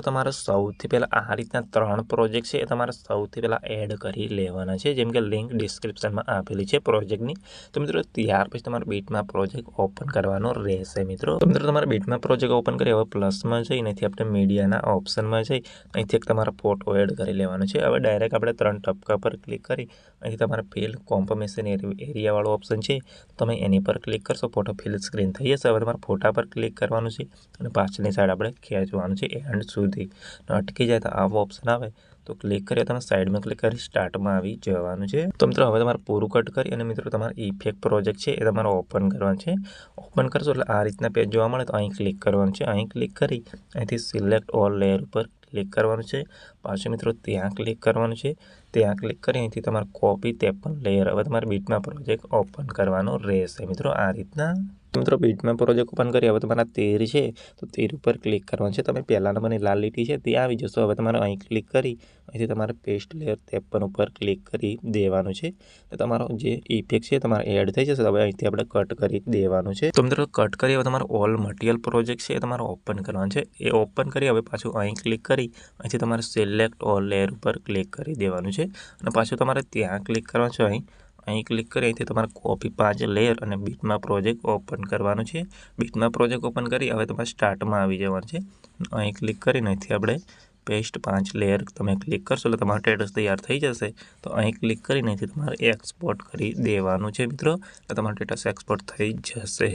મિત્રો, તમારે સૌથી પહેલાં આ રીતના ત્રણ પ્રોજેક્ટ છે એ તમારે સૌથી પહેલાં એડ કરી લેવાના છે, જેમ કે લિંક ડિસ્ક્રિપ્શનમાં આપેલી છે પ્રોજેક્ટની તો મિત્રો, ત્યાર પછી તમારે બીટમાં પ્રોજેક્ટ ઓપન કરવાનો રહેશે મિત્રો. તો મિત્રો, તમારે બીટમાં પ્રોજેક્ટ ઓપન કરી, હવે પ્લસમાં જઈ નથી આપણે મીડિયાના ઓપ્શનમાં જઈ, અહીંથી એક તમારો ફોટો એડ કરી લેવાનો છે. હવે ડાયરેક્ટ આપણે ત્રણ ટપકા પર ક્લિક કરી, અહીંથી તમારે ફિલ કોમ્પમેશન એરિયાવાળો ઓપ્શન છે. તમે એની પર ક્લિક કરશો ફોટો ફિલ સ્ક્રીન થઈ જશે. હવે તમારે ફોટા પર ક્લિક કરવાનું છે અને પાછળની સાઈડ આપણે ખેંચવાનું છે. એન્ડ સુધી અટકી જાય તો આવો ઓપ્શન આવે, તો ક્લિક કરી તમે સાઈડમાં ક્લિક કરી સ્ટાર્ટમાં આવી જવાનું છે. તો મિત્રો, હવે તમારે પૂરું કટ કરી અને મિત્રો, તમારે ઇફેક્ટ પ્રોજેક્ટ છે એ તમારે ઓપન કરવાનું છે. ઓપન કરશો એટલે આ રીતના પેજ જોવા મળે, તો અહીં ક્લિક કરવાનું છે. અહીં ક્લિક કરી, અહીંથી સિલેક્ટ ઓલ લેયર ઉપર ક્લિક કરવાનું છે. પાછું મિત્રો, ત્યાં ક્લિક કરવાનું છે. ત્યાં ક્લિક કરી, અહીંથી તમારે કોપી તેપન લેયર હવે તમારે બીટમાં પ્રોજેક્ટ ઓપન કરવાનો રહેશે. મિત્રો, આ રીતના. મિત્રો બીટમાં પ્રોજેક્ટ ઓપન કરી, હવે તમારા તેર છે, તો તેર ઉપર ક્લિક કરવાનું છે. તમે પહેલા નંબરની લાલ લીટી છે, તે આવી જશો. હવે તમારે અહીં ક્લિક કરી, અહીંથી તમારે પેસ્ટ લેયર તેપન ઉપર ક્લિક કરી દેવાનું છે. તો તમારો જે ઇફેક્ટ છે, તમારે એડ થઈ જશે. હવે અહીંથી આપણે કટ કરી દેવાનું છે. તો મિત્રો કટ કરી, હવે તમારો ઓલ મટીરિયલ પ્રોજેક્ટ છે, એ તમારે ઓપન કરવાનું છે. એ ઓપન કરી, હવે પાછું અહીં ક્લિક કરી, અહીંથી તમારે સિલેક્ટ ઓલ લેયર ઉપર ક્લિક કરી દેવાનું છે. અને પાછું તમારે ત્યાં ક્લિક કરવાનું છે અહીં. અહીં ક્લિક કરી અહીંથી તમારે કોપી પાંચ લેયર અને બીટમાં પ્રોજેક્ટ ઓપન કરવાનું છે. બીટમાં પ્રોજેક્ટ ઓપન કરી હવે તમારે સ્ટાર્ટમાં આવી જવાનું છે. અહીં ક્લિક કરીને અહીંથી આપણે પેસ્ટ પાંચ લેયર તમે ક્લિક કરશો એટલે તમારો ટેટસ તૈયાર થઈ જશે. તો અહીં ક્લિક કરીને અહીંથી તમારે એક્સપોર્ટ કરી દેવાનું છે મિત્રો. એટલે તમારું ટેટસ એક્સપોર્ટ થઈ જશે.